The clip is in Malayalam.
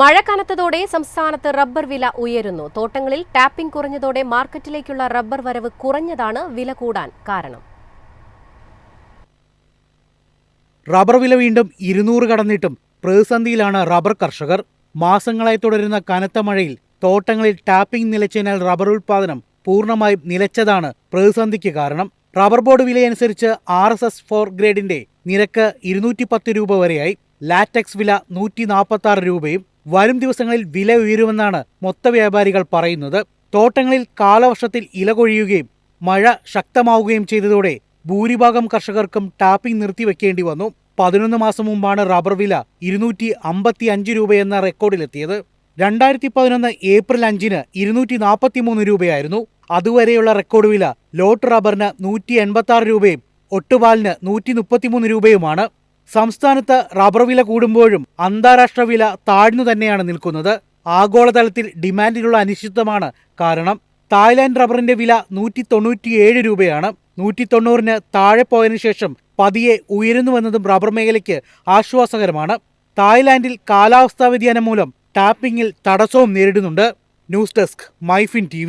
മഴ കനത്തതോടെ സംസ്ഥാനത്ത് റബ്ബർ വില ഉയരുന്നു. തോട്ടങ്ങളിൽ ടാപ്പിംഗ് കുറഞ്ഞതോടെ മാർക്കറ്റിലേക്കുള്ള റബ്ബർ വരവ് കുറഞ്ഞതാണ് വില കൂടാൻ കാരണം. റബ്ബർ വില വീണ്ടും ഇരുന്നൂറ് കടന്നിട്ടും പ്രതിസന്ധിയിലാണ് റബ്ബർ കർഷകർ. മാസങ്ങളായി തുടരുന്ന കനത്ത മഴയിൽ തോട്ടങ്ങളിൽ ടാപ്പിംഗ് നിലച്ചതിനാൽ റബ്ബർ ഉൽപാദനം പൂർണമായും നിലച്ചതാണ് പ്രതിസന്ധിക്ക് കാരണം. റബ്ബർ ബോർഡ് വിലയനുസരിച്ച് ആർ എസ് എസ് ഫോർ ഗ്രേഡിന്റെ നിരക്ക് ഇരുന്നൂറ്റി പത്ത് രൂപ വരെയായി. ലാറ്റക്സ് വില നൂറ്റി നാൽപ്പത്തി ആറ് രൂപയും വരും ദിവസങ്ങളിൽ വില ഉയരുമെന്നാണ് മൊത്ത വ്യാപാരികൾ പറയുന്നത്. തോട്ടങ്ങളിൽ കാലവർഷത്തിൽ ഇല കൊഴിയുകയും മഴ ശക്തമാവുകയും ചെയ്തതോടെ ഭൂരിഭാഗം കർഷകർക്കും ടാപ്പിംഗ് നിർത്തിവെക്കേണ്ടി വന്നു. പതിനൊന്ന് മാസം മുമ്പാണ് റബ്ബർ വില ഇരുന്നൂറ്റി അമ്പത്തി അഞ്ച് രൂപയെന്ന റെക്കോർഡിലെത്തിയത്. രണ്ടായിരത്തി പതിനൊന്ന് ഏപ്രിൽ അഞ്ചിന് ഇരുന്നൂറ്റി നാൽപ്പത്തി മൂന്ന് രൂപയായിരുന്നു. അതുവരെയുള്ള റെക്കോർഡ് വില ലോട്ട് റബ്ബറിന് നൂറ്റി എൺപത്തി ആറ് രൂപയും ഒട്ടുപാലിന് നൂറ്റി മുപ്പത്തിമൂന്ന് രൂപയുമാണ്. സംസ്ഥാനത്ത് റബ്ബർ വില കൂടുമ്പോഴും അന്താരാഷ്ട്ര വില താഴ്ന്നു തന്നെയാണ് നിൽക്കുന്നത്. ആഗോളതലത്തിൽ ഡിമാൻഡിലുള്ള അനിശ്ചിതമാണ് കാരണം തായ്ലാന്റ് റബ്ബറിന്റെ വില നൂറ്റി തൊണ്ണൂറ്റിയേഴ് രൂപയാണ്. നൂറ്റി തൊണ്ണൂറിന് താഴെ പോയതിനു ശേഷം പതിയെ ഉയരുന്നുവെന്നതും റബ്ബർ മേഖലയ്ക്ക് ആശ്വാസകരമാണ്. തായ്ലാന്റിൽ കാലാവസ്ഥാ വ്യതിയാനം മൂലം ടാപ്പിംഗിൽ തടസ്സവും നേരിടുന്നുണ്ട്. News desk MyFin T